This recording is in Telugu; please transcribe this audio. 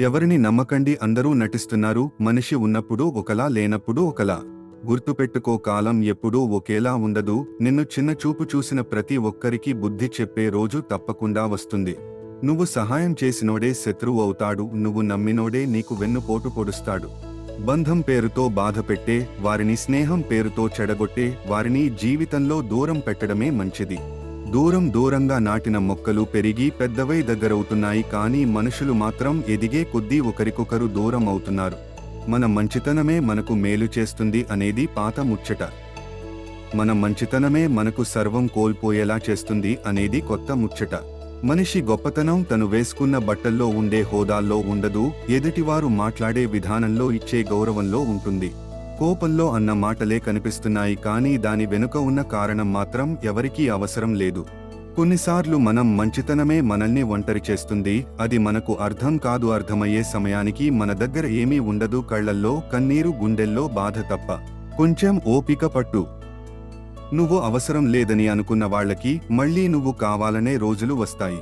ఎవరిని నమ్మకండి అందరూ నటిస్తున్నారు మనిషి ఉన్నప్పుడు ఒకలా లేనప్పుడు ఒకలా. గుర్తుపెట్టుకో కాలం ఎప్పుడూ ఒకేలా ఉండదు నిన్ను చిన్న చూపు చూసిన ప్రతి ఒక్కరికి బుద్ధి చెప్పే రోజు తప్పకుండా వస్తుంది. నువ్వు సహాయం చేసినోడే శత్రువు అవుతాడు నువ్వు నమ్మినోడే నీకు వెన్నుపోటు పొడుస్తాడు. బంధం పేరుతో బాధపెట్టే వారిని స్నేహం పేరుతో చెడగొట్టే వారిని జీవితంలో దూరం పెట్టడమే మంచిది. దూరం దూరంగా నాటిన మొక్కలు పెరిగి పెద్దవై దగ్గరవుతున్నాయి కానీ మనుషులు మాత్రం ఎదిగే కొద్దీ ఒకరికొకరు దూరం అవుతున్నారు. మన మంచితనమే మనకు మేలు చేస్తుంది అనేది పాత ముచ్చట. మన మంచితనమే మనకు సర్వం కోల్పోయేలా చేస్తుంది అనేది కొత్త ముచ్చట. మనిషి గొప్పతనం తను వేసుకున్న బట్టల్లో ఉండే హోదాల్లో ఉండదు ఎదుటివారు మాట్లాడే విధానంలో ఇచ్చే గౌరవంలో ఉంటుంది. కోపంలో అన్న మాటలే కనిపిస్తున్నాయి కానీ దాని వెనుక ఉన్న కారణం మాత్రం ఎవరికీ అవసరం లేదు. కొన్నిసార్లు మనం మంచితనమే మనల్ని ఒంటరి చేస్తుంది అది మనకు అర్థం కాదు అర్థమయ్యే సమయానికి మన దగ్గర ఏమీ ఉండదు కళ్ళల్లో కన్నీరు గుండెల్లో బాధ తప్ప. కొంచెం ఓపిక పట్టు. నువ్వు అవసరం లేదని అనుకున్న వాళ్ళకి మళ్ళీ నువ్వు కావాలనే రోజులు వస్తాయి.